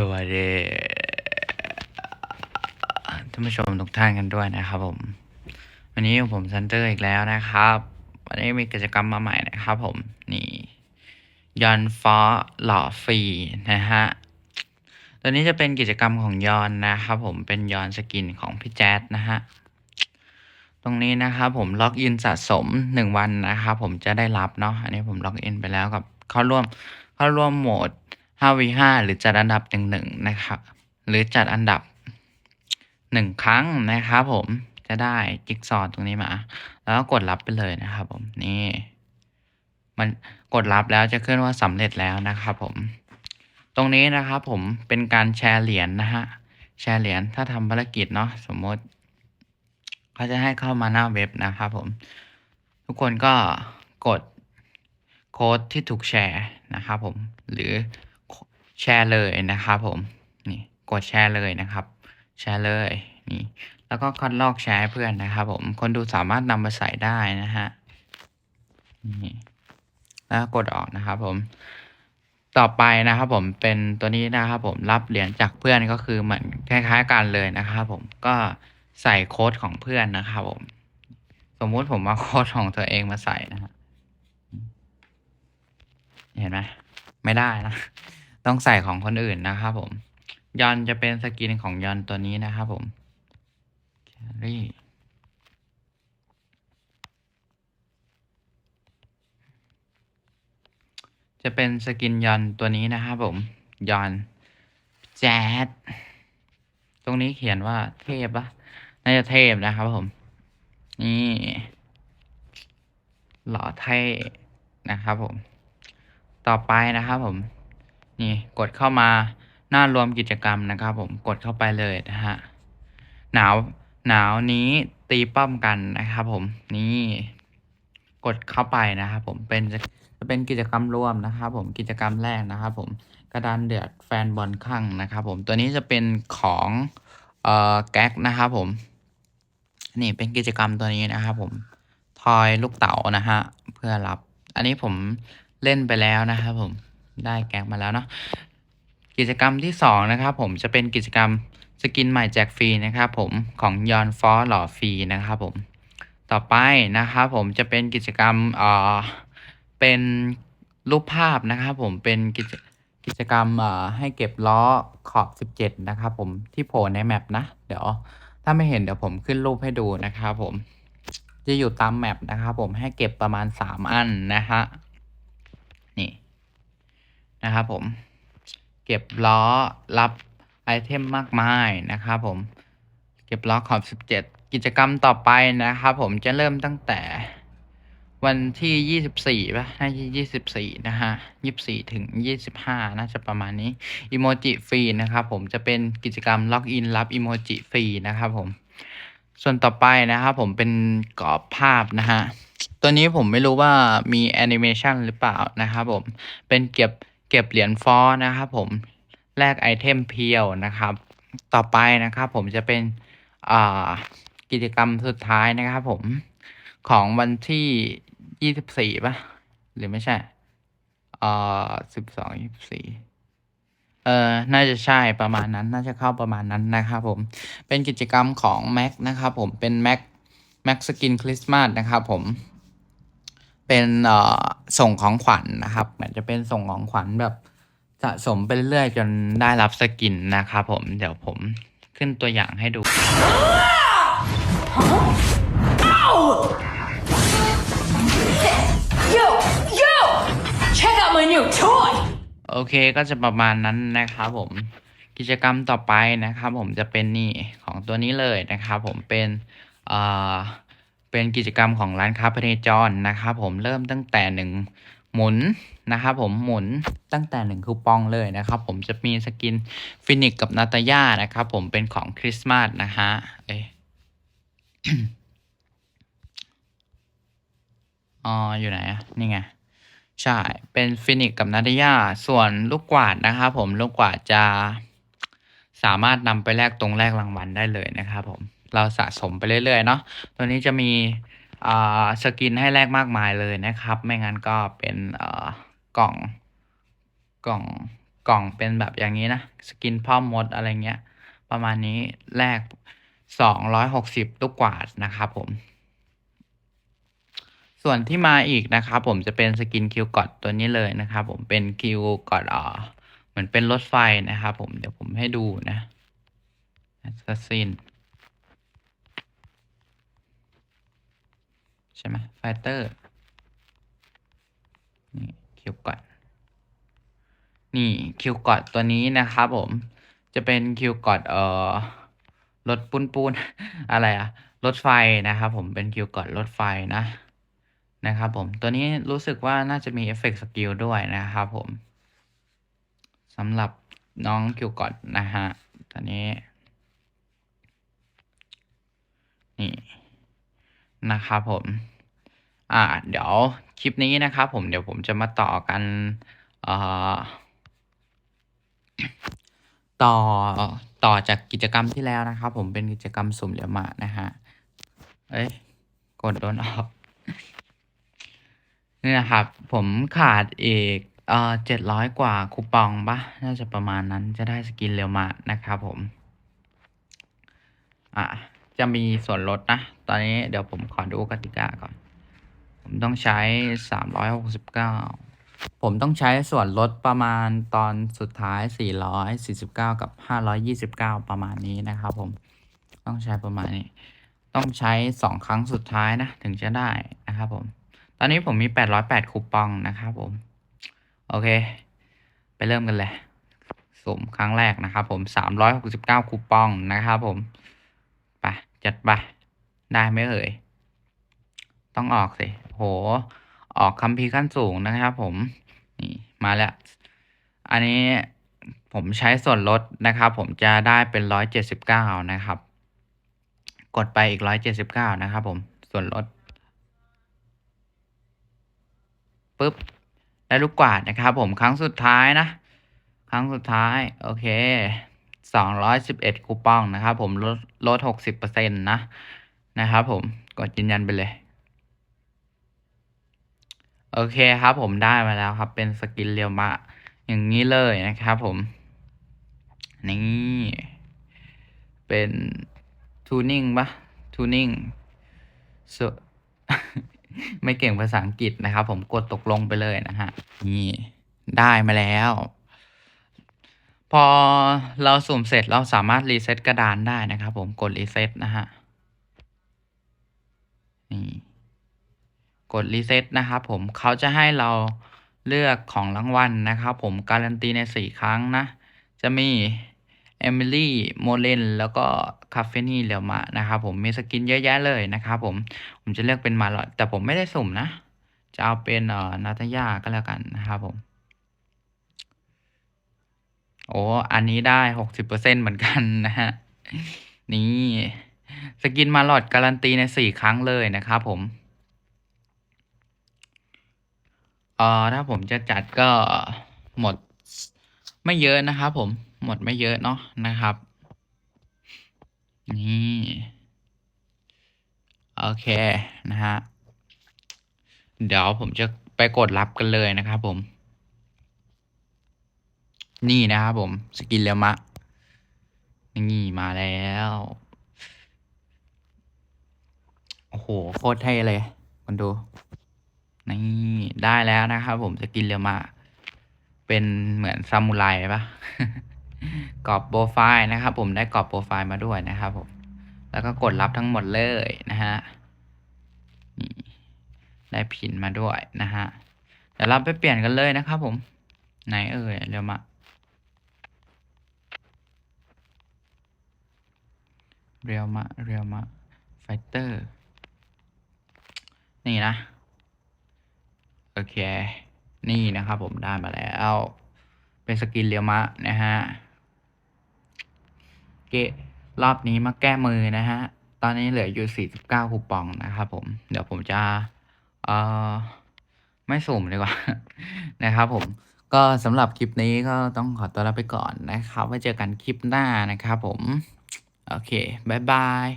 สวัสดีท่านผู้ชมทุกท่านกันด้วยนะครับผม วันนี้ผมซันเตอร์อีกแล้วนะครับ วันนี้มีกิจกรรมมาใหม่นะครับผม นี่ยอนฟอหล่อฟรีนะฮะตัวนี้จะเป็นกิจกรรมของยอนนะครับผมเป็นยอนสกินของพี่แจ๊ดนะฮะตรงนี้นะครับผมล็อกอินสะสมหนึ่งวันนะครับผมจะได้รับเนาะอันนี้ผมล็อกอินไปแล้วกับเข้าร่วมเข้าร่วมโหมด 5v5 หรือจัดอันดับหนึ่งหนึ่งนะครับ หรือจัดอันดับหนึ่งครั้งนะครับผมจะได้จิ๊กซอตรงนี้มา แล้วก็กดรับไปเลยนะครับผมนี่ มันกดรับแล้วจะขึ้นว่าสำเร็จแล้วนะครับผม ตรงนี้นะครับผมเป็นการแชร์เหรียญนะฮะแชร์เหรียญถ้าทำภารกิจเนาะสมมติเขาจะให้เข้ามาหน้าเว็บนะครับผม ทุกคนก็กดโค้ดที่ถูกแชร์นะครับผม หรือ แชร์เลยนะครับผมนี่กดแชร์เลยนะครับ แชร์เลยนี่แล้วก็คัดลอกแชร์ให้เพื่อนนะครับผมคนดูสามารถนำมาใส่ได้นะฮะนี่แล้วกดออกนะครับผมต่อไปนะครับผมเป็นตัวนี้นะครับผมรับเหรียญจากเพื่อนก็คือเหมือนคล้ายๆกันเลยนะครับผมก็ใส่โค้ดของเพื่อนนะครับผม สมมุติผมเอาโค้ดของตัวเองมาใส่นะฮะเห็นไหมไม่ได้นะ ต้องใส่ของคนอื่นนะครับผม ยอนจะเป็นสกินของยอนตัวนี้นะครับผมแครี่จะเป็นสกินยอนตัวนี้นะครับผมยอนแจ๊ดตรงนี้เขียนว่าเทพปะน่าจะเทพนะครับผม นี่ หล่อเท่นะครับผม ต่อไปนะครับผม นี่กดเข้ามาหน้ารวมกิจกรรมนะครับ ผมกดเข้าไปเลยนะฮะหนาวหนาวนี้ตีป้อมกันนะครับผมนี่กดเข้าไปนะครับผมเป็นจะเป็นกิจกรรมร่วมนะครับผมกิจกรรมแรกนะครับผมกระดานเดือดแฟนบอลข้างนะครับผมตัวนี้จะเป็นของเอ่อแก๊กนะครับผม นี่เป็นกิจกรรมตัวนี้นะครับผมทอยลูกเต๋านะฮะเพื่อรับ อันนี้ผมเล่นไปแล้วนะครับผม ได้แก๊งมาแล้วเนาะกิจกรรมที่สองนะครับผมจะเป็นกิจกรรมสกินใหม่แจกฟรีนะครับผมของยอนฟอหล่อฟรีนะครับผมต่อไปนะครับผมจะเป็นกิจกรรมเอ่อเป็นรูปภาพนะครับผมเป็นกิจกิจกรรมเอ่อให้เก็บล้อขอบ 17 นะครับผมที่โผล่ในแมปนะ เดี๋ยวถ้าไม่เห็นเดี๋ยวผมขึ้นรูปให้ดูนะครับผมจะอยู่ตามแมปนะครับผมให้เก็บประมาณ 3 อันนะฮะ นะครับผม เก็บล้อรับไอเทมมากมายนะครับผม เก็บล้อขอบ 17 กิจกรรมต่อไปนะครับผมจะเริ่มตั้งแต่วันที่ 24ป่ะน่าจะ24 นะฮะ 24 ถึง 25 น่าจะประมาณนี้อิโมจิฟรีนะครับผมจะเป็นกิจกรรมล็อกอินรับอิโมจิฟรีนะครับผม ส่วนต่อไปนะครับผมเป็นกรอบภาพนะฮะ ตัวนี้ผมไม่รู้ว่ามีแอนิเมชันหรือเปล่านะครับผม เป็นเก็บ เก็บเหรียญฟอนะครับผมแลกไอเทมเพียวนะครับ ต่อไปนะครับผมจะเป็นกิจกรรมสุดท้ายนะครับผมของวันที่ยี่สิบสี่ป่ะ หรือไม่ใช่อ่าสิบสองยี่สิบสี่เออน่าจะใช่ประมาณนั้น น่าจะเข้าประมาณนั้นนะครับผม เป็นกิจกรรมของ Mac นะครับผม เป็น Mac Mac Skin Christmas นะครับผม เป็นเอ่อส่งของขวัญนะครับเหมือนจะเป็นส่งของขวัญแบบสะสมไปเรื่อยๆจนได้รับสกินนะครับผมเดี๋ยวผมขึ้นตัวอย่างให้ดู Yo, yo! Check out my new toy! โอเคก็จะประมาณนั้นนะครับผมกิจกรรมต่อไปนะครับผมจะเป็นนี่ของตัวนี้เลยนะครับผมเป็นเอ่อ เป็นกิจกรรมของร้านค้าพเนจรนะครับผมเริ่มตั้งแต่หนึ่งหมุนนะครับผมหมุนตั้งแต่หนึ่งคูปองเลยนะครับผมจะมีสกินฟินิกกับนาตาย่านะครับผมเป็นของคริสต์มาสนะฮะเอ้อ๋ออยู่ไหนอะนี่ไงใช่ เป็นฟินิกกับนาตยาส่วนลูกกวาดนะครับผมลูกกวาดจะสามารถนำไปแลกตรงแลกรางวัลได้เลยนะครับผม เราสะสมไปเรื่อยๆเนาะตัวนี้จะมีสกินให้แลกมากมายเลยนะครับ ไม่งั้นก็เป็นกล่องกล่องกล่องเป็นแบบอย่างนี้นะ สกินพ่อมดอะไรเงี้ย ประมาณนี้แลกสองร้อยหกสิบลูกกวาดนะครับผม ส่วนที่มาอีกนะครับผมจะเป็นสกินคิวกอดตัวนี้เลยนะครับผมเป็นคิวกอดอ่อเหมือนเป็นรถไฟนะครับผมเดี๋ยวผมให้ดูนะ Assassin ใช่ไหมไฟเตอร์นี่คิวกอดนี่คิวกอดตัวนี้นะครับผมจะเป็นคิวกอดเอ่อรถปูนปูนอะไรอะรถไฟนะครับผมเป็นคิวกอดรถไฟนะนะครับผมตัวนี้รู้สึกว่าน่าจะมีเอฟเฟกต์สกิลด้วยนะครับผมสำหรับน้องคิวกอดนะฮะตัวนี้นี่นะครับผม อ่าเดี๋ยวคลิปนี้นะครับผมเดี๋ยวผมจะมาต่อกันต่อต่อจากกิจกรรมที่แล้วนะครับ ผมเป็นกิจกรรมสุ่มเหรียมานะฮะเอ้ยกดโดนออกนี่นะครับ ผมขาดอีกเอ่อเจ็ดร้อยกว่าคูปองปะน่าจะประมาณนั้นจะได้สกินเร็วมานะครับผม อะ จะมีส่วนลดนะ ตอนนี้เดี๋ยวผมขอดูกติกาก่อน ผมต้องใช้สามร้อยหกสิบเก้าผมต้องใช้ส่วนลดประมาณตอนสุดท้าย 449 กับ 529 ประมาณนี้นะครับผม ต้องใช้ประมาณนี้ ต้องใช้สองครั้งสุดท้ายนะ ถึงจะได้นะครับผม ตอนนี้ผมมี 808 คูปองนะครับผม โอเค ไปเริ่มกันเลยสุ่มครั้งแรกนะครับผม 369 คูปองนะครับผม ไป จัดไป ได้ไหมเอ่ย ต้องออกสิ โหออกคัมภีร์ขั้นสูงนะครับผมนี่มาแล้ว อันนี้ผมใช้ส่วนลดนะครับ ผมจะได้เป็นร้อยเจ็ดสิบเก้านะครับ กดไปอีกร้อยเจ็ดสิบเก้านะครับ ผมส่วนลดปุ๊บได้ลูกกวาดนะครับ ผมครั้งสุดท้ายนะ ครั้งสุดท้าย โอเคสองร้อยสิบเอ็ดคูปองนะครับ ผมลดลดหกสิบเปอร์เซ็นต์นะนะครับ ผมกดยืนยันไปเลย โอเคครับ ผมได้มาแล้วครับ เป็นสกินเรียวมะ อย่างนี้เลยนะครับผม นี่ เป็นทูนิ่งปะทูนิ่งไม่เก่งภาษาอังกฤษนะครับ ผมกดตกลงไปเลยนะฮะ นี่ได้มาแล้ว พอเราสุ่มเสร็จเราสามารถรีเซ็ตกระดานได้นะครับ ผมกดรีเซ็ตนะฮะ นี่ กดรีเซ็ตนะครับผมเขาจะให้เราเลือกของรางวัลนะครับผมการันตีในสี่ครั้งนะ จะมีเอมิลี่โมเลนแล้วก็คาเฟนี่เหลียวมานะครับผมมีสกินเยอะแยะเลยนะครับผมผมจะเลือกเป็นมาลอดแต่ผมไม่ได้สุ่มนะ จะเอาเป็นเอ่อนาตายาก็แล้วกันนะครับผม โอ้อันนี้ได้หกสิบเปอร์เซ็นเหมือนกันนะฮะนี่สกินมาลอดการันตีในสี่ครั้งเลยนะครับผม เอ่อถ้าผมจะจัดก็หมดไม่เยอะนะครับผมหมดไม่เยอะเนาะนะครับ นี่ โอเคนะฮะเดี๋ยวผมจะไปกดรับกันเลยนะครับผม นี่นะครับผมสกินเรียวมะนี่มาแล้วโอ้โหโคตรเท่เลยคนดู นี่ได้แล้วนะครับผมสกินเรียวมา เป็นเหมือนซามูไรปะกรอบโปรไฟล์นะครับ ผมได้กรอบโปรไฟล์มาด้วยนะครับผม แล้วก็กดรับทั้งหมดเลยนะฮะนี่ได้พินมาด้วยนะฮะเดี๋ยวเราไปเปลี่ยนกันเลยนะครับผม ไหนเอ่ยเรียวมาเรียวมาเรียวมาไฟเตอร์ นี่นะ โอเค นี่นะครับผมได้มาแล้ว เป็นสกินเรียวมะนะฮะ เกะรอบนี้มาแก้มือนะฮะ ตอนนี้เหลืออยู่ 49 คูปองนะครับผม เดี๋ยวผมจะเอ่อไม่สุ่มดีกว่า นะครับผม ก็สำหรับคลิปนี้ก็ต้องขอตัวลาไปก่อนนะครับ ไว้เจอกันคลิปหน้านะครับผม โอเค บ๊ายบาย